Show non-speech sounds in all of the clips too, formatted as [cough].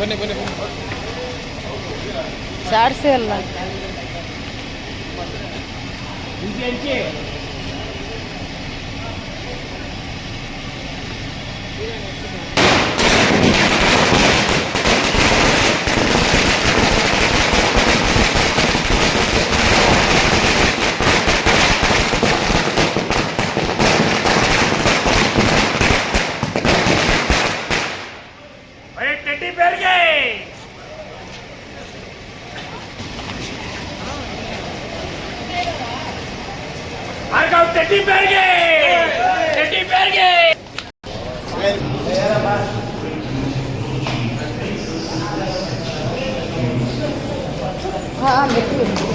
ಬನ್ನಿ ಬನ್ನಿ ಸಾರಿಸಿ ಅಲ್ಲ. टट्टी पैर गए टट्टी पैर गए हाँ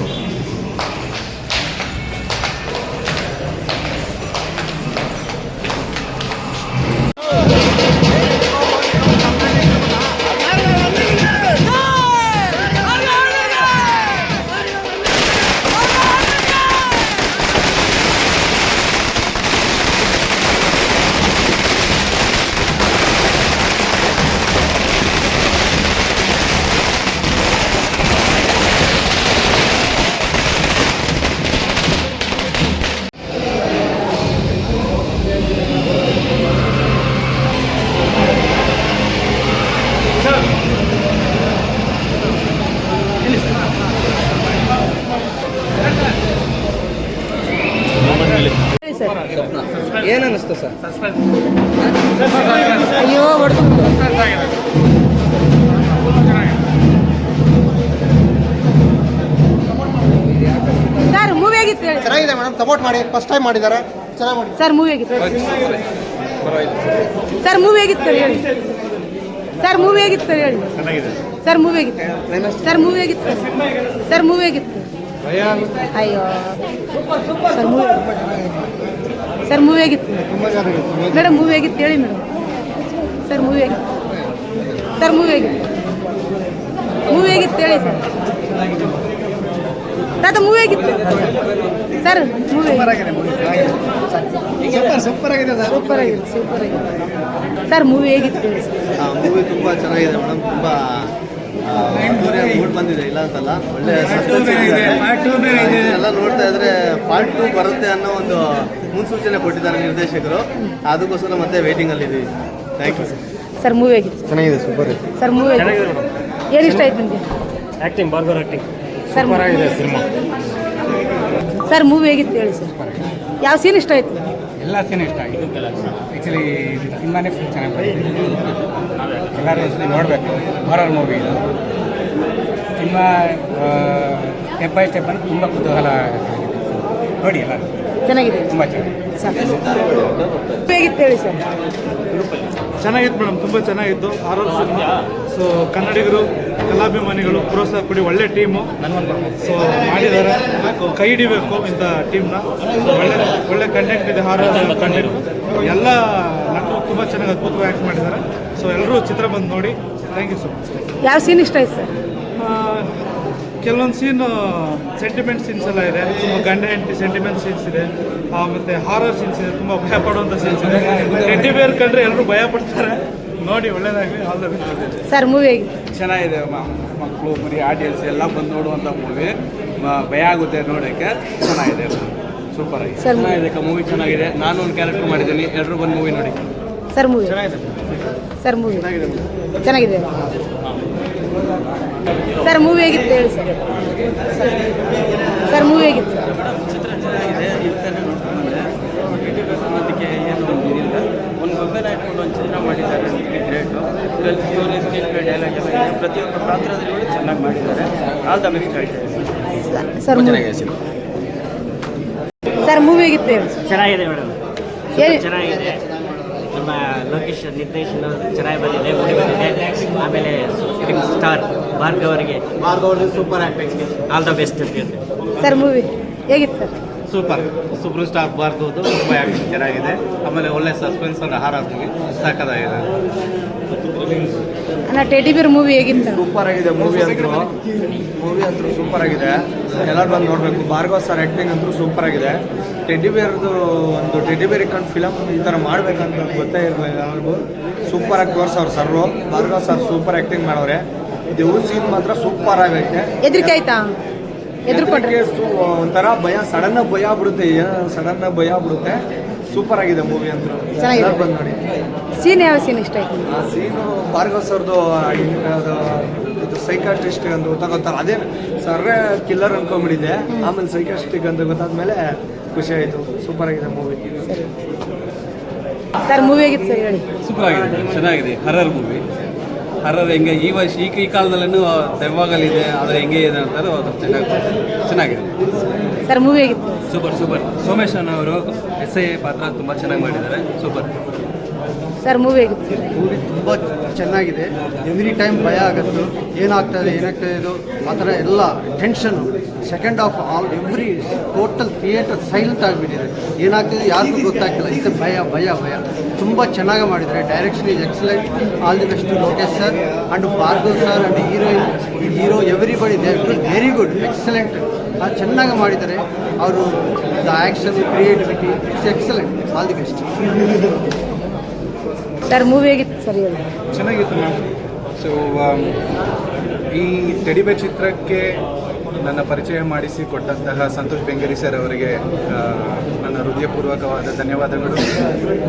ಚೆನ್ನಾಗಿದೆ ಮೇಡಮ್ ಸಪೋರ್ಟ್ ಮಾಡಿ ಫಸ್ಟ್ ಟೈಮ್ ಮಾಡಿದ್ದಾರೆ ಚೆನ್ನಾಗಿ ಮಾಡಿ ಸರ್ ಮೂವಿ ಆಗಿತ್ತು ಸರ್ ಮೂವಿ ಆಗಿತ್ತು ಸರ್ ಹೇಳಿ ಸರ್ ಮೂವಿ ಆಗಿತ್ತು ಸರ್ ಹೇಳಿ ಸರ್ ಮೂವಿ ಆಗಿತ್ತು ಸರ್ ಮೂವಿ ಆಗಿತ್ತು ಸರ್ ಮೂವಿ ಆಗಿತ್ತು ಅಯ್ಯೋ ಸರ್ ಮೂವಿ ಸರ್ ಮೂವಿ ಆಗಿತ್ತು ಮೇಡಮ್ ಮೂವಿ ಆಗಿತ್ತು ಹೇಳಿ ಮೇಡಮ್ ಸರ್ ಮೂವಿ ಆಗಿತ್ತು ಸರ್ ಮೂವಿ ಆಗಿತ್ತು ಮೂವಿ ಆಗಿತ್ತು ಹೇಳಿ ಸರ್ ತಾತ ಮೂವಿ ಆಗಿತ್ತು ಸರ್ ಮೂವಿ ಸೂಪರ್ ಸೂಪರ್ ಆಗಿದೆ ಸರ್. ಸೂಪರ್ ಆಗಿತ್ತು ಸೂಪರ್ ಆಗಿತ್ತು ಸರ್ ಮೂವಿ ಹೇಗಿತ್ತು ಮೂವಿ ತುಂಬ ಚೆನ್ನಾಗಿದೆ ಮೇಡಮ್ ತುಂಬ ಮೂಡ್ ಬಂದಿದೆ ಇಲ್ಲ ಅಂತಲ್ಲ. ಒಳ್ಳೆ. ಎಲ್ಲ ನೋಡ್ತಾ ಇದ್ರೆ ಪಾರ್ಟ್ ಟೂ ಬರುತ್ತೆ ಅನ್ನೋ ಒಂದು ಮುನ್ಸೂಚನೆ ಕೊಟ್ಟಿದ್ದಾರೆ ನಿರ್ದೇಶಕರು. ಅದಕ್ಕೋಸ್ಕರ ಮತ್ತೆ ವೇಟಿಂಗ್ ಅಲ್ಲಿ ಇದೀವಿ. ಥ್ಯಾಂಕ್ ಯು ಸರ್ ಮೂವಿ ಹೇಗಿತ್ತು? ಚೆನ್ನಾಗಿದೆ ಸೂಪರ್ ಸರ್ ಮೂವಿ ಏನು ಇಷ್ಟ ಆಯ್ತು ನಿಮಗೆ? Acting Bhargav acting sir cinema. Sir movie ಹೇಗಿತ್ತು ಹೇಳಿ ಸರ್? ಯಾವ ಸೀನ್ ಇಷ್ಟ ಆಯ್ತು? ಎಲ್ಲ ಸೀನ್ ಇಷ್ಟ ಆಗಿದೆ ಆ್ಯಕ್ಚುಲಿ ಸಿನಿಮಾನೇ ಫುಲ್ ಚೆನ್ನಾಗಿ ಬಂದಿದೆ. ಎಲ್ಲರೂ ಒಂದ್ಸಲಿ ನೋಡಬೇಕು. ಹಾರರ್ ಮೂವಿ ಇದು. ಸಿನಿಮಾ ಸ್ಟೆಪ್ ಬೈ ಸ್ಟೆಪ್ ಅಂತ ತುಂಬ ಕುತೂಹಲ ಆಗಿದೆ. ನೋಡಿ ಎಲ್ಲ. ಚೆನ್ನಾಗಿದೆ. ತುಂಬ ಚೆನ್ನಾಗಿದೆ. ಸರ್ ಮೂವಿ ಹೇಗಿತ್ತು ಹೇಳಿ ಸರ್? ಚೆನ್ನಾಗಿತ್ತು ಮೇಡಮ್ ತುಂಬ ಚೆನ್ನಾಗಿತ್ತು. Horror cinema. ಸೊ ಕನ್ನಡಿಗರು ಕಲಾಭಿಮಾನಿಗಳು ಪ್ರೋತ್ಸಾಹ ಕೊಡಿ ಒಳ್ಳೆ ಟೀಮು. ಸೊ ಮಾಡಿದ್ದಾರೆ. ಕೈ ಹಿಡಿಬೇಕು ಇಂಥ ಟೀಮ್ನ. ಒಳ್ಳೆ ಒಳ್ಳೆ ಕಂಟೆಂಟ್ ಇದೆ ಹಾರರ್ ಕಂಟೆಂಟ್ ಎಲ್ಲ ನಟರು ತುಂಬ ಚೆನ್ನಾಗಿ ಅದ್ಭುತವಾಗಿ ಆ್ಯಕ್ಟ್ ಮಾಡಿದ್ದಾರೆ. ಸೊ ಎಲ್ಲರೂ ಚಿತ್ರ ಬಂದು ನೋಡಿ. ಥ್ಯಾಂಕ್ ಯು ಸೊ ಮಚ್ ಯಾವ ಸೀನ್ ಇಷ್ಟ ಆಯ್ತು ಸರ್? ಕೆಲವೊಂದು ಸೀನ್ ಸೆಂಟಿಮೆಂಟ್ ಸೀನ್ಸ್ ಎಲ್ಲ ಇದೆ. ತುಂಬ ಗಂಡ ಹೆಂಡತಿ ಸೆಂಟಿಮೆಂಟ್ ಸೀನ್ಸ್ ಇದೆ. ಮತ್ತು ಮತ್ತೆ ಹಾರರ್ ಸೀನ್ಸ್ ಇದೆ. ತುಂಬ ಭಯ ಪಡುವಂಥ ಸೀನ್ಸ್ ಇದೆ. ಟೆಡ್ಡಿ ಬೇರ್ ಕಂಡ್ರೆ ಎಲ್ಲರೂ ಭಯ ಪಡ್ತಾರೆ. ನೋಡಿ ಒಳ್ಳೇದಾಗಲಿ all the best sir movie ಹೇಗಿತ್ತು ಚೆನ್ನಾಗಿದೆ ಮಕ್ಕಳು ಬರೀ ಆಡಿಯನ್ಸ್ ಎಲ್ಲ ಬಂದು ನೋಡುವಂಥ ಮೂವಿ ಭಯ ಆಗುತ್ತೆ ನೋಡೋಕ್ಕೆ. ಚೆನ್ನಾಗಿದೆ ಸೂಪರ್ ಆಗಿದೆ ಸರ್ ಮೂವಿ ಚೆನ್ನಾಗಿದೆ ಮೂವಿ ಚೆನ್ನಾಗಿದೆ. ನಾನು ಒಂದು ಕ್ಯಾರೆಕ್ಟರ್ ಮಾಡಿದ್ದೀನಿ. ಎಲ್ಲರೂ ಬಂದು ಮೂವಿ ನೋಡಿ. ಸರ್ ಮೂವಿ ಚೆನ್ನಾಗಿದೆ. ಸರ್ ಮೂವಿ ಚೆನ್ನಾಗಿದೆ ಸರ್ ಮೂವಿ ಹೇಗಿತ್ತು ಹೇಳಿ ಸರ್ ಸರ್ ಮೂವಿ ಹೇಗಿತ್ತು ಚೆನ್ನಾಗಿದೆ ಇದನ್ನೇ ನೋಡ್ಕೊಂಡ್ರೆ ಅನ್ನೋದಕ್ಕೆ ಏನು ಒಂದು ಇದಿಲ್ಲ ಒಂದು ಮೊಬೈಲ್ ಇಟ್ಕೊಂಡು ಒಂದು ಚಿತ್ರ ಮಾಡಿದ್ದಾರೆ ಗ್ರೇಟು ಇದರಲ್ಲಿ ಸ್ಟೋರಿ ಸ್ಕ್ರೀನ್ ಪ್ಲೇ ಡೈಲಾಗ್ ಎಲ್ಲ ಪಾತ್ರದಲ್ಲಿ ಚೆನ್ನಾಗಿ ಮಾಡಿದ್ದಾರೆ. ಆಲ್ ದ ಬೆಸ್ಟ್ ಹೇಳ್ತೇವೆ ಸರ್ ಮೂವಿ ಸರ್ ಮೂವಿ ಹೇಗಿತ್ತು? ಚೆನ್ನಾಗಿದೆ ಮೇಡಮ್. ಹೇಳಿ. ಚೆನ್ನಾಗಿದೆ. ನಮ್ಮ ಲೋಕೇಶ್ ನಿರ್ದೇಶನ ಚೆನ್ನಾಗಿ ಬಂದಿದೆ ಮೂಡಿ ಬಂದಿದೆ. ಆಮೇಲೆ ಫಿಲ್ಮ್ ಸ್ಟಾರ್ ಭಾರ್ಗವ್ ಅವರಿಗೆ super acting all the best ಅಂತ ಹೇಳ್ತೀನಿ ಸರ್ ಮೂವಿ ಹೇಗಿತ್ತು ಸರ್? ಸೂಪರ್ ಸೂಪರ್ ಸ್ಟಾರ್ ಭಾರ್ಗವ್ದು ತುಂಬ ಆ್ಯಕ್ಟಿಂಗ್ ಚೆನ್ನಾಗಿದೆ. ಆಮೇಲೆ ಒಳ್ಳೆ ಸಸ್ಪೆನ್ಸ್ ಒಂದು ಹಾರ ಮೂವಿ ಸಾಕದಾಗಿದೆ ಅಣ್ಣ ಟೆಡಿ ಬೇರ್ ಮೂವಿ ಹೇಗಿತ್ತು? ಸೂಪರ್ ಆಗಿದೆ ಮೂವಿ ಅಂತೂ. ಮೂವಿ ಅಂತೂ ಸೂಪರ್ ಆಗಿದೆ. ಎಲ್ಲರೂ ಬಂದು ನೋಡಬೇಕು. ಭಾರ್ಗವ್ ಸರ್ ಆ್ಯಕ್ಟಿಂಗ್ ಅಂತೂ ಸೂಪರ್ ಆಗಿದೆ. ಟೆಡ್ಡಿ ಬೇರ್ದು ಒಂದು ಟೆಡ್ಡಿ ಬೇರ್ ಇಟ್ಕೊಂಡು ಫಿಲಮ್ ಈ ಥರ ಮಾಡ್ಬೇಕಂತ ಗೊತ್ತೇ ಇರಲಿಲ್ಲ ಎಲ್ಲರಿಗೂ. ಸೂಪರ್ ಆಗಿ ತೋರ್ಸವ್ರು sir. Bhargava sir super acting ಮಾಡವ್ರೆ ದೇವ್ರ ಸೀನ್ ಮಾತ್ರ ಸೂಪರ್ ಆಗೈತೆ. ಎದ್ರಿಕೆ ಆಯ್ತಾ? ಸು- ಒಂಥರ ಭಯ ಸಡನ್ ಭಯ ಆಗ್ಬಿಡುತ್ತೆ. ಸಡನ್ ಭಯ ಆಗ್ಬಿಡುತ್ತೆ. ಸೂಪರ್ ಆಗಿದೆ ಮೂವಿ ಅಂತೂ. ಬಂದು ನೋಡಿ. ಸೀನ್ ಯಾವ ಸೀನ್ ಇಷ್ಟ ಆಯ್ತು ಆ ಸೀನು ಭಾರ್ಗವ್ ಸರ್ದು ಅದು ಇದು ಸೈಕಾಟ್ರಿಸ್ಟ್ ಅಂತ ಗೊತ್ತಾಗೋತಾರೆ ಅದೇ ಸರ್ರೇ ಕಿಲ್ಲರ್ ಅನ್ಕೊಂಡ್ಬಿಟ್ಟಿದ್ದೆ. ಆಮೇಲೆ ಸೈಕಾಸ್ಟಿಕ್ ಅಂತ ಗೊತ್ತಾದ್ಮೇಲೆ ಖುಷಿ ಆಯಿತು. ಸೂಪರ್ ಆಗಿದೆ ಮೂವಿ ಸರ್. ಮೂವಿ ಆಗಿತ್ತು ಸರ್ ಹೇಳಿ? ಸೂಪರ್ ಆಗಿದೆ. ಚೆನ್ನಾಗಿದೆ. ಹರರ್ ಮೂವಿ ಹರರ್ ಹೆಂಗೆ ಈ ವರ್ಷ ಈ ಈ ಕಾಲದಲ್ಲೂ ದೆವ್ವಾಗಲಿದೆ ಆದರೆ ಹೆಂಗೆ ಇದೆ ಅಂತಾರೆ ಅದು ಚೆನ್ನಾಗಿ ಚೆನ್ನಾಗಿದೆ. ಸರ್ ಮೂವಿ ಆಗಿತ್ತು ಸೂಪರ್ ಸೂಪರ್ ಸೋಮೇಶ್ ಅವರು ಎಸ್ ಐ ಪಾತ್ರ ತುಂಬ ಚೆನ್ನಾಗಿ ಮಾಡಿದ್ದಾರೆ. ಸೂಪರ್ ಸರ್ ಮೂವಿ ಆಗಿತ್ತು ಮೂವಿ ತುಂಬ ಚೆನ್ನಾಗಿದೆ. ಎವ್ರಿ ಟೈಮ್ ಭಯ ಆಗುತ್ತೆ ಏನಾಗ್ತದೆ ಏನಾಗ್ತದೆ ಇದು, ಆ ಥರ ಎಲ್ಲ ಟೆನ್ಷನ್ನು second half all every total theatre silent ಆಗಿಬಿಟ್ಟಿದೆ. ಏನಾಗ್ತದೆ, ಯಾರಿಗೂ ಗೊತ್ತಾಗ್ತಿಲ್ಲ. ಇದು ಭಯ ಭಯ ಭಯ. ತುಂಬ ಚೆನ್ನಾಗಿ ಮಾಡಿದ್ದಾರೆ. Direction is excellent all the best Lokesh sir and Bhargav sir and heroine hero everybody they very good excellent ಚೆನ್ನಾಗಿ ಮಾಡಿದ್ದಾರೆ. ಅವರು the action creativity it's excellent all the best sir movie ಆಗಿತ್ತು ಸರ್ ಚೆನ್ನಾಗಿತ್ತು ಮ್ಯಾಮ್ ಸೊ ಈ teddy bear ಚಿತ್ರಕ್ಕೆ ನನ್ನ ಪರಿಚಯ ಮಾಡಿಸಿ ಕೊಟ್ಟಂತಹ ಸಂತೋಷ್ ಬೆಂಗೇರಿ ಸರ್ ಅವರಿಗೆ ನನ್ನ ಹೃದಯಪೂರ್ವಕವಾದ ಧನ್ಯವಾದಗಳು.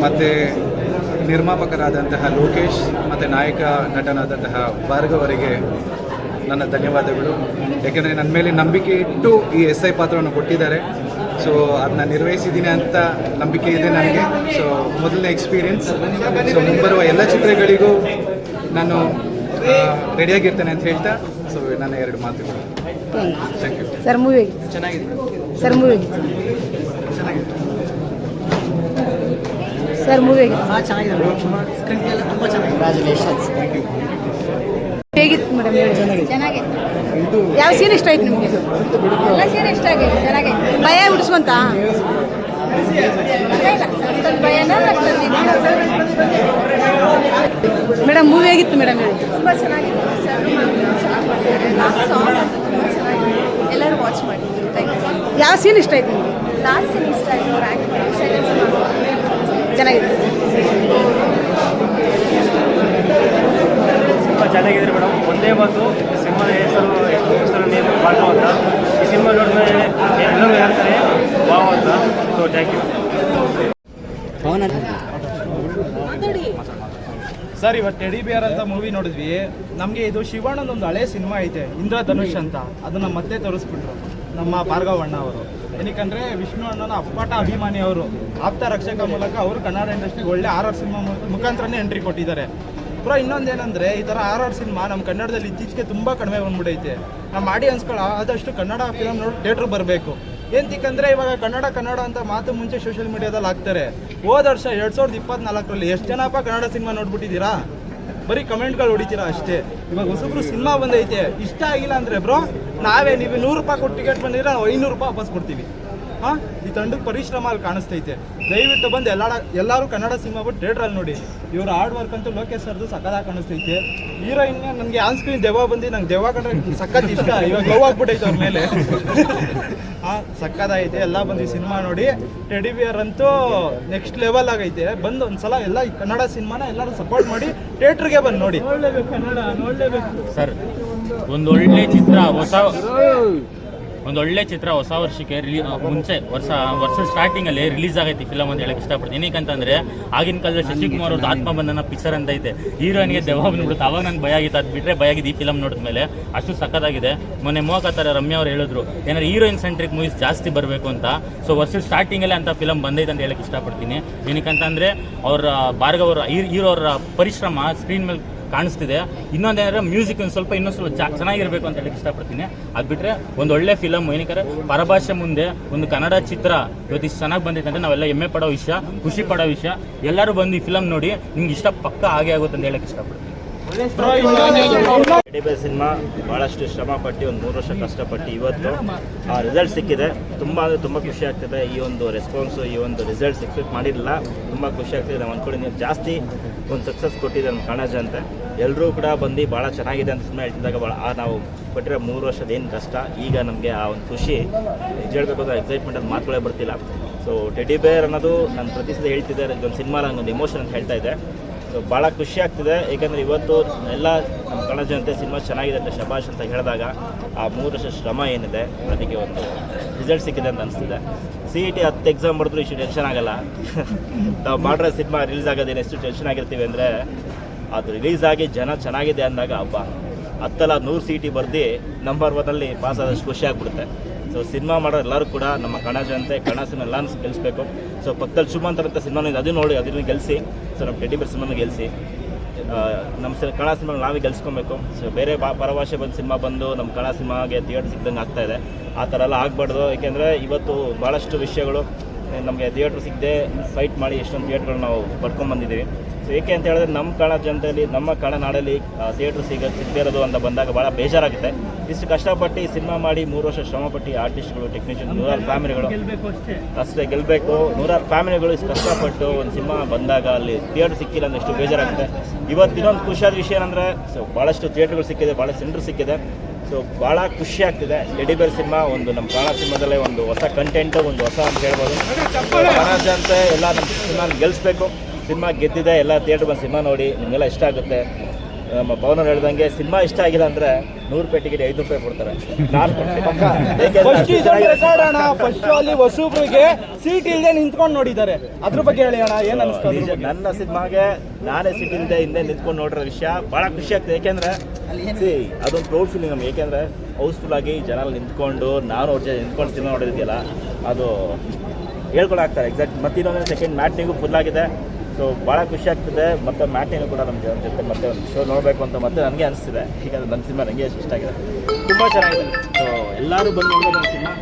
ಮತ್ತು ನಿರ್ಮಾಪಕರಾದಂತಹ ಲೋಕೇಶ್ ಮತ್ತು ನಾಯಕ ನಟನಾದಂತಹ ಭಾರ್ಗವ್ ಅವರಿಗೆ ನನ್ನ ಧನ್ಯವಾದಗಳು. ಯಾಕೆಂದರೆ ನನ್ನ ಮೇಲೆ ನಂಬಿಕೆ ಇಟ್ಟು ಈ ಎಸ್ ಐ ಪಾತ್ರವನ್ನು ಕೊಟ್ಟಿದ್ದಾರೆ. ಸೊ ಅದನ್ನ ನಿರ್ವಹಿಸಿದ್ದೀನಿ ಅಂತ ನಂಬಿಕೆ ಇದೆ ನನಗೆ. ಸೊ ಮೊದಲನೇ ಎಕ್ಸ್ಪೀರಿಯನ್ಸ್ ಸೊ ಮುಂಬರುವ ಎಲ್ಲ ಚಿತ್ರಗಳಿಗೂ ನಾನು ರೆಡಿಯಾಗಿರ್ತೇನೆ ಅಂತ ಹೇಳ್ತಾ ಸೊ ನನ್ನ ಎರಡು ಮಾತುಗಳು. ಥ್ಯಾಂಕ್ ಯು ಸರ್ ಮೂವಿ ಚೆನ್ನಾಗಿದೆ. ಸರ್ ಮೂವಿ ಚೆನ್ನಾಗಿದೆ. ಸರ್ ಮೂವಿ ಹೇಗಿತ್ತು ಹೇಗಿತ್ತು ಮೇಡಮ್ ಹೇಳಿ? ಚೆನ್ನಾಗಿತ್ತು. ಯಾವ ಸೀನ್ ಇಷ್ಟ ಆಯ್ತು ನಿಮಗೆ? ಎಲ್ಲ ಸೀರೆ ಇಷ್ಟ ಆಗೈತೆ ಚೆನ್ನಾಗೈತೆ. ಭಯ ಅಷ್ಟೊಂದು ಮೇಡಮ್ ಮೂವಿ ಹೇಗಿತ್ತು ಮೇಡಮ್ ಹೇಳಿ? ತುಂಬ ಚೆನ್ನಾಗಿತ್ತು. ಸರ್ ಲಾಸ್ಟ್ ಸಾಂಗ್ ತುಂಬ ಚೆನ್ನಾಗಿತ್ತು. ಎಲ್ಲರೂ ವಾಚ್ ಮಾಡಿ. ಥ್ಯಾಂಕ್ ಯು ಯಾವ ಸೀನ್ ಇಷ್ಟ ಆಯ್ತು ನಿಮಗೆ? ಲಾಸ್ಟ್ ಸೀನ್ ಇಷ್ಟ ಆಯಿತು ಅವ್ರು ಆ್ಯಕ್ಟ್ ಮಾಡಿ ಚೆನ್ನಾಗಿದೆ ತುಂಬ ಚೆನ್ನಾಗಿದೆ ಮೇಡಮ್ ಒಂದೇ ಮಾತು ಈ ಸಿನಿಮಾದ ಹೆಸರು ಹೆಸರು ನೇಮ್ ಭಾರ್ಗವ್ ಅಂತ ಈ ಸಿನಿಮಾ ನೋಡಿದ್ಮೇಲೆ ಎಲ್ಲರೂ ಹೇಳ್ತಾರೆ ವಾವ್ ಅಂತ ಸೊ ಥ್ಯಾಂಕ್ ಯು ಸರ್, ಇವತ್ತು ಟೆಡಿ ಬಿಯರ್ ಅಂತ ಮೂವಿ ನೋಡಿದ್ವಿ. ನಮಗೆ ಇದು ಶಿವಣ್ಣನ ಒಂದು ಹಳೆ ಸಿನಿಮಾ ಐತೆ ಇಂದ್ರಧನುಷ್ ಅಂತ. ಅದನ್ನ ಮತ್ತೆ ತೋರಿಸ್ಬಿಟ್ರು ನಮ್ಮ ಭಾರ್ಗವಣ್ಣ ಅವರು. ಏನಕ್ಕಂದ್ರೆ, ವಿಷ್ಣು ಅಣ್ಣನ ಅಪ್ಪಟ ಅಭಿಮಾನಿ ಅವರು. ಆಪ್ತ ರಕ್ಷಕ ಮೂಲಕ ಅವರು ಕನ್ನಡ ಇಂಡಸ್ಟ್ರಿಗೆ ಒಳ್ಳೆ ಆರ್ ಆರ್ ಸಿನಿಮಾ ಮುಖಾಂತರನೇ ಎಂಟ್ರಿ ಕೊಟ್ಟಿದ್ದಾರೆ. ಬ್ರೋ, ಇನ್ನೊಂದೇನಂದ್ರೆ, ಈ ಥರ ಆರ್ ಆರ್ ಸಿನಿಮಾ ನಮ್ಮ ಕನ್ನಡದಲ್ಲಿ ಇತ್ತೀಚೆಗೆ ತುಂಬ ಕಡಿಮೆ ಬಂದ್ಬಿಡೈತೆ. ನಮ್ಮ ಆಡಿಯನ್ಸ್ಗಳು ಆದಷ್ಟು ಕನ್ನಡ ಫಿಲಮ್ ನೋಡಿ ಥಿಯೇಟ್ರ್ ಬರಬೇಕು. ಏಂತಿಕಂದ್ರೆ ಇವಾಗ ಕನ್ನಡ ಕನ್ನಡ ಅಂತ ಮಾತು ಮುಂಚೆ ಸೋಷಿಯಲ್ ಮೀಡಿಯಾದಲ್ಲಿ ಹಾಕ್ತಾರೆ. ಹೋದ ವರ್ಷ ಎರಡ್ ಸಾವಿರದ ಇಪ್ಪತ್ನಾಲ್ಕರಲ್ಲಿ ಎಷ್ಟು ಜನಪ್ಪ ಕನ್ನಡ ಸಿನಿಮಾ ನೋಡ್ಬಿಟ್ಟಿದ್ದೀರಾ? ಬರೀ ಕಮೆಂಟ್ಗಳು ಹೊಡಿತೀರಾ ಅಷ್ಟೇ. ಇವಾಗ ಹೊಸಬ್ರು ಸಿನಿಮಾ ಬಂದೈತೆ. ಇಷ್ಟ ಆಗಿಲ್ಲ ಅಂದ್ರೆ ಬ್ರೋ ನಾವೇ ನೀವು ನೂರು ರೂಪಾಯಿ ಕೊಟ್ಟು ಟಿಕೆಟ್ ಬಂದಿದ್ರೆ ನಾವು ಐನೂರು ರೂಪಾಯಿ ವಾಪಸ್ ಕೊಡ್ತೀವಿ. ಈ ತಂಡಕ್ಕೆ ಪರಿಶ್ರಮ ಅಲ್ಲಿ ಕಾಣಿಸ್ತೈತೆ. ದಯವಿಟ್ಟು ಬಂದು ಎಲ್ಲ ಎಲ್ಲರೂ ಕನ್ನಡ ಸಿನಿಮಾ ಬಿಟ್ಟು ಥಿಯೇಟ್ರಲ್ಲಿ ನೋಡಿ. ಇವ್ರ ಹಾರ್ಡ್ ವರ್ಕ್ ಅಂತೂ ಲೋಕೇಶ್ ಸರ್ದು ಸಕ್ಕದಾಗಿ ಕಾಣಿಸ್ತೈತೆ. ಹೀರೋಯಿನ್ ನನಗೆ ಆನ್ ಸ್ಕ್ರೀನ್ ದೆವ್ವ ಬಂದು ನಂಗೆ ದೆವ್ವ ಕಂಡ್ರೆ ಸಖತ್ ಇಷ್ಟ. ಇವಾಗ ಲವ್ ಆಗ್ಬಿಟ್ಟೈತೆ ಅವ್ರ ಮೇಲೆ. ಹಾಂ ಸಕ್ಕದಾಗೈತೆ ಎಲ್ಲ ಬಂದು ಸಿನಿಮಾ ನೋಡಿ. ಟೆಡಿ ಬಿಯರ್ ಅಂತೂ ನೆಕ್ಸ್ಟ್ ಲೆವೆಲ್ ಆಗೈತೆ. ಬಂದು ಒಂದ್ಸಲ ಎಲ್ಲ ಈ ಕನ್ನಡ ಸಿನಿಮಾನ ಎಲ್ಲರೂ ಸಪೋರ್ಟ್ ಮಾಡಿ ಥಿಯೇಟ್ರಿಗೆ ಬಂದು ನೋಡಿ. ನೋಡ್ಲೇಬೇಕು ಕನ್ನಡ ನೋಡಲೇಬೇಕು. ಸರ್ ಒಂದು ಒಳ್ಳೆ ಚಿತ್ರ ಹೊಸ ಒಂದು ಒಳ್ಳೆ ಚಿತ್ರ ಹೊಸ ವರ್ಷಕ್ಕೆ ರಿಲೀ ಮುಂಚೆ, ವರ್ಷ ವರ್ಷ ಸ್ಟಾರ್ಟಿಂಗಲ್ಲಿ ರಿಲೀಸ್ ಆಗೈತಿ ಫಿಲಮ್ ಅಂತ ಹೇಳಕ್ಕೆ ಇಷ್ಟಪಡ್ತೀನಿ. ಏನಕ್ಕಂತಂದ್ರೆ, ಆಗಿನ ಕಾಲದಲ್ಲಿ ಶಶಿಕುಮಾರ್ ಅವ್ರದ್ದು ಆತ್ಮಬಂಧನ ಪಿಕ್ಚರ್ ಅಂತ ಐತೆ. ಹೀರೋಯಿನ್ಗೆ ದೆವ್ವ ಬಂದ್ಬಿಡುತ್ತೆ. ಅವಾಗ ನಂಗೆ ಭಯ ಆಗಿತ್ತು. ಅದು ಬಿಟ್ಟರೆ ಭಯ ಆಗಿದೆ ಈ ಫಿಲಮ್ ನೋಡಿದ್ಮೇಲೆ ಅಷ್ಟು ಸಕ್ಕತ್ತಾಗಿದೆ ಮೊನ್ನೆ ಮೋಕತ್ತರ ರಮ್ಯ ಅವ್ರು ಹೇಳಿದ್ರು, ಏನಾದ್ರು ಹೀರೋಯಿನ್ ಸೆಂಟ್ರಿಕ್ ಮೂವೀಸ್ ಜಾಸ್ತಿ ಬರಬೇಕು ಅಂತ. ಸೊ ಸ್ಟಾರ್ಟಿಂಗ್ ಸ್ಟಾರ್ಟಿಂಗಲ್ಲೇ ಅಂತ ಫಿಲಮ್ ಬಂದೈತೆ ಅಂತ ಹೇಳಕ್ಕೆ ಇಷ್ಟಪಡ್ತೀನಿ. ಏನಕ್ಕಂತಂದರೆ, ಅವರ ಭಾರ್ಗವರ ಹೀರೋ ಅವರ ಪರಿಶ್ರಮ ಸ್ಕ್ರೀನ್ ಮೇಲೆ ಕಾಣಿಸ್ತಿದೆ. ಇನ್ನೊಂದೇನಾದ್ರೆ ಮ್ಯೂಸಿಕ್ ಒಂದು ಸ್ವಲ್ಪ ಇನ್ನೊಂದು ಸ್ವಲ್ಪ ಚೆನ್ನಾಗಿರ್ಬೇಕು ಅಂತ ಹೇಳಕ್ಕೆ ಇಷ್ಟಪಡ್ತೀನಿ. ಅದು ಬಿಟ್ಟರೆ ಒಂದು ಒಳ್ಳೆ ಫಿಲಮ್ ಏನಕ್ಕೆ ಪರಭಾಷೆ ಮುಂದೆ ಒಂದು ಕನ್ನಡ ಚಿತ್ರ ಇವತ್ತು ಇಷ್ಟು ಚೆನ್ನಾಗಿ ಬಂದಿದೆ ಅಂದರೆ ನಾವೆಲ್ಲ ಹೆಮ್ಮೆ ಪಡೋ ವಿಷಯ, ಖುಷಿ ಪಡೋ ವಿಷಯ. ಎಲ್ಲರೂ ಬಂದು ಈ ಫಿಲಮ್ ನೋಡಿ, ನಿಮ್ಗೆ ಇಷ್ಟ ಪಕ್ಕ ಹಾಗೆ ಆಗುತ್ತೆ ಅಂತ ಹೇಳಕ್ಕೆ ಇಷ್ಟಪಡ್ತೀನಿ. ಡಿಬೆ ಸಿನಿಮಾ ಭಾಳಷ್ಟು ಶ್ರಮಪಟ್ಟು, ಒಂದು ಮೂರು ವರ್ಷ ಕಷ್ಟಪಟ್ಟು ಇವತ್ತು ಆ ರಿಸಲ್ಟ್ ಸಿಕ್ಕಿದೆ. ತುಂಬ ಅಂದರೆ ತುಂಬ ಖುಷಿ ಆಗ್ತಿದೆ. ಈ ಒಂದು ರೆಸ್ಪಾನ್ಸು ಈ ಒಂದು ರಿಸಲ್ಟ್ಸ್ ಎಕ್ಸ್ಪೆಕ್ಟ್ ಮಾಡಿರಲಿಲ್ಲ. ತುಂಬ ಖುಷಿ ಆಗ್ತಿದೆ. ನಾವು ಅಂದ್ಕೊಂಡಿದ್ದೀವಿ ಜಾಸ್ತಿ ಒಂದು ಸಕ್ಸಸ್ ಕೊಟ್ಟಿದೆ ನಮ್ಮ ಕಣಜ ಅಂತ. ಎಲ್ಲರೂ ಕೂಡ ಬಂದು ಭಾಳ ಚೆನ್ನಾಗಿದೆ ಅಂತ ಸುಮ್ಮನೆ ಹೇಳ್ತಿದ್ದಾಗ ಭಾಳ ಆ ನಾವು ಕೊಟ್ಟಿರೋ ಮೂರು ವರ್ಷದ ಏನು ಕಷ್ಟ, ಈಗ ನಮಗೆ ಆ ಒಂದು ಖುಷಿ ಹೇಳ್ಬೇಕು ಅಂದ್ರೆ ಎಕ್ಸೈಟ್ಮೆಂಟ್ ಅದು ಮಾತುಗಳೇ ಬರ್ತಿಲ್ಲ. ಸೊ ಟೆಡಿ ಬೇರ್ ಅನ್ನೋದು ನಾನು ಪ್ರತಿ ಸಲ ಹೇಳ್ತಿದ್ದೆ ಇದೊಂದು ಸಿನಿಮಾ ಒಂದು ಎಮೋಷನ್ ಅಂತ ಹೇಳ್ತಾ ಇದೆ ಸೊ ಭಾಳ ಖುಷಿ ಆಗ್ತಿದೆ, ಏಕೆಂದರೆ ಇವತ್ತು ಎಲ್ಲ ನಮ್ಮ ಕನ್ನಡ ಜನತೆ ಸಿನಿಮಾ ಚೆನ್ನಾಗಿದೆ ಅಂತ ಶಬಾಷ್ ಅಂತ ಹೇಳಿದಾಗ ಆ ಮೂರು ವರ್ಷ ಶ್ರಮ ಏನಿದೆ, ಅದಕ್ಕೆ ಒಂದು ರಿಸಲ್ಟ್ ಸಿಕ್ಕಿದೆ ಅಂತ ಅನಿಸ್ತಿದೆ. ಸಿ ಇ ಟಿ ಹತ್ತು ಎಕ್ಸಾಮ್ ಬರೆದ್ರು ಇಷ್ಟು ಟೆನ್ಷನ್ ಆಗಲ್ಲ. ನಾವು ಮಾಡಿರೋ ಸಿನಿಮಾ ರಿಲೀಸ್ ಆಗೋದೇನು ಎಷ್ಟು ಟೆನ್ಷನ್ ಆಗಿರ್ತೀವಿ ಅಂದರೆ ಅದು ರಿಲೀಸ್ ಆಗಿ ಜನ ಚೆನ್ನಾಗಿದೆ ಅಂದಾಗ ಹಬ್ಬ. ಹತ್ತಲ್ಲ ನೂರು ಸಿ ಟಿ ಬರ್ದು ನಂಬರ್ ಒನ್ನಲ್ಲಿ ಪಾಸ್ ಆದಷ್ಟು ಖುಷಿ ಆಗ್ಬಿಡುತ್ತೆ. ಸೊ ಸಿನಿಮಾ ಮಾಡೋ ಎಲ್ಲರೂ ಕೂಡ ನಮ್ಮ ಕಣಜಂತೆ ಜನತೆ ಲಾನ್ಸ್ ಸಿನಿಮಾ ಎಲ್ಲ ಗೆಲ್ಲಿಸ್ಬೇಕು ಸೊ ಪಕ್ಕದಲ್ಲಿ ಶುಭ ಅಂತ ಸಿನಿಮಾನ ಅದನ್ನು ನೋಡಿ ಅದನ್ನು ಗೆಲ್ಲಿಸಿ ಸೊ ನಮ್ಮ ಟೆಡಿ ಬರ್ ಸಿನಿಮಾನ ಗೆಲ್ಲಿಸಿ ನಮ್ಮ ಸಿ ಕನ್ನಡ ಸಿನಿಮಾ ನಾವೇ ಗೆಲ್ಸ್ಕೊಬೇಕು. ಸೊ ಬೇರೆ ಬಾ ಪರಭಾಷೆ ಬಂದು ಸಿನಿಮಾ ಬಂದು ನಮ್ಮ ಕನ್ನಡ ಸಿನಿಮಾಗೆ ಥಿಯೇಟರ್ ಸಿಗ್ದಂಗೆ ಆಗ್ತಾಯಿದೆ ಆ ಥರ ಎಲ್ಲ ಆಗಬಾರ್ದು. ಏಕೆಂದರೆ ಇವತ್ತು ಭಾಳಷ್ಟು ವಿಷಯಗಳು ನಮಗೆ ಥಿಯೇಟ್ರ್ ಸಿಗದೆ ಫೈಟ್ ಮಾಡಿ ಎಷ್ಟೊಂದು ಥಿಯೇಟ್ರ್ಗಳು ನಾವು ಪಡ್ಕೊಂಡ್ಬಂದಿದ್ದೀವಿ ಸೊ ಏಕೆ ಅಂತ ಹೇಳಿದ್ರೆ ನಮ್ಮ ಕನ್ನಡ ಜನತೆಯಲ್ಲಿ ನಮ್ಮ ಕನ್ನಡ ನಾಡಲ್ಲಿ ಥಿಯೇಟ್ರ್ ಸಿಗ ಸಿಗದೇ ಇರೋದು ಅಂತ ಬಂದಾಗ ಭಾಳ ಬೇಜಾರಾಗುತ್ತೆ. ಇಷ್ಟು ಕಷ್ಟಪಟ್ಟು ಸಿನಿಮಾ ಮಾಡಿ ಮೂರು ವರ್ಷ ಶ್ರಮಪಟ್ಟು ಆರ್ಟಿಸ್ಟ್ಗಳು ಟೆಕ್ನಿಷಿಯನ್ ನೂರಾರು ಫ್ಯಾಮಿಲಿಗಳು ಅಷ್ಟೇ. ಗೆಲ್ಲಬೇಕು ನೂರಾರು ಫ್ಯಾಮಿಲಿಗಳು ಇಷ್ಟು ಕಷ್ಟಪಟ್ಟು ಒಂದು ಸಿನಿಮಾ ಬಂದಾಗ ಅಲ್ಲಿ ಥಿಯೇಟ್ರ್ ಸಿಕ್ಕಿಲ್ಲ ಅಂದ್ರೆ ಎಷ್ಟು ಬೇಜಾರಾಗುತ್ತೆ. ಇವತ್ತಿನೊಂದು ಖುಷಿಯಾದ ವಿಷಯ ಏನಂದರೆ ಸೊ ಭಾಳಷ್ಟು ಥಿಯೇಟ್ರ್ಗಳು ಸಿಕ್ಕಿದೆ ಭಾಳ ಸೆಂಟ್ರ್ ಸಿಕ್ಕಿದೆ. ಸೊ ಭಾಳ ಖುಷಿ ಆಗ್ತಿದೆ. ಲೆಡಿಬೇರ್ ಸಿನಿಮಾ ಒಂದು ನಮ್ಮ ಕನ್ನಡ ಸಿನಿಮಾದಲ್ಲೇ ಒಂದು ಹೊಸ ಕಂಟೆಂಟು ಒಂದು ಹೊಸ ಅಂತ ಹೇಳ್ಬೋದು. ಕನ್ನಡ ಅಂತ ಎಲ್ಲ ನಮ್ಮ ಸಿನಿಮಾ ಗೆಲ್ಲಿಸ್ಬೇಕು ಸಿನಿಮಾ ಗೆದ್ದಿದೆ ಎಲ್ಲ ಥಿಯೇಟ್ರ್ ಬಂದು ಸಿನಿಮಾ ನೋಡಿ ನಿಮಗೆಲ್ಲ ಇಷ್ಟ ಆಗುತ್ತೆ. ನಮ್ಮ ಭವನ ಹೇಳ್ದಂಗೆ ಸಿನಿಮಾ ಇಷ್ಟ ಆಗಿಲ್ಲ ಅಂದರೆ ನೂರು ರೂಪಾಯಿ ಟಿಕೆಟ್ ಐದು ರೂಪಾಯಿ ಕೊಡ್ತಾರೆ. [laughs] ಅಲ್ಲಿ ಹೊಸಬ್ರಿಗೆ ಸೀಟ್ ಇಲ್ಲದೆ ನಿಂತ್ಕೊಂಡು ನೋಡಿದ್ದಾರೆ. ಅದ್ರ ಬಗ್ಗೆ ಹೇಳಿ ಅಣ್ಣ ಏನು ಅನಿಸ್ತು ನಿಜ, ನನ್ನ ಸಿನಿಮಾಗೆ ನಾನೇ ಸಿಟಿ ಇಲ್ಲದೆ ಹಿಂದೆ ನಿಂತ್ಕೊಂಡು ನೋಡಿರೋ ವಿಷಯ ಭಾಳ ಖುಷಿ ಆಗ್ತದೆ. ಯಾಕೆಂದ್ರೆ ಅದೊಂದು ಪ್ರೌಡ್ ಫೀಲಿಂಗ್ ನಮ್ಗೆ. ಏಕೆಂದರೆ ಹೌಸ್ಫುಲ್ ಆಗಿ ಜನ ನಿಂತ್ಕೊಂಡು, ನಾನು ಅವ್ರ ಜೊತೆ ನಿಂತ್ಕೊಂಡು ಸಿನಿಮಾ ನೋಡಿದ್ಯಲ್ಲ ಅದು ಹೇಳ್ಕೊಳಾಗ್ತಾರೆ ಎಕ್ಸಾಕ್ಟ್ ಮತ್ತೆ ಇನ್ನೊಂದು ಸೆಕೆಂಡ್ ಮ್ಯಾಟ್ನಿಗೂ ಫುಲ್ ಆಗಿದೆ. ಸೊ ಭಾಳ ಖುಷಿ ಆಗ್ತಿದೆ. ಮತ್ತೆ ಮ್ಯಾಟ್ನಿಗೂ ಕೂಡ ನಮ್ಮ ಜನ ಜೊತೆ ಮತ್ತೆ ಒಂದು ಶೋ ನೋಡಬೇಕು ಅಂತ ಮತ್ತೆ ನನಗೆ ಅನಿಸ್ತಿದೆ. ಈಗ ನನ್ನ ಸಿನಿಮಾ ನನಗೆ ಇಷ್ಟ ಆಗಿದೆ. ತುಂಬ ಚೆನ್ನಾಗಿದೆ. ಸೊ ಎಲ್ಲರೂ ಬಂದು ನೋಡಬೇಕು ನನ್ನ ಸಿನಿಮಾ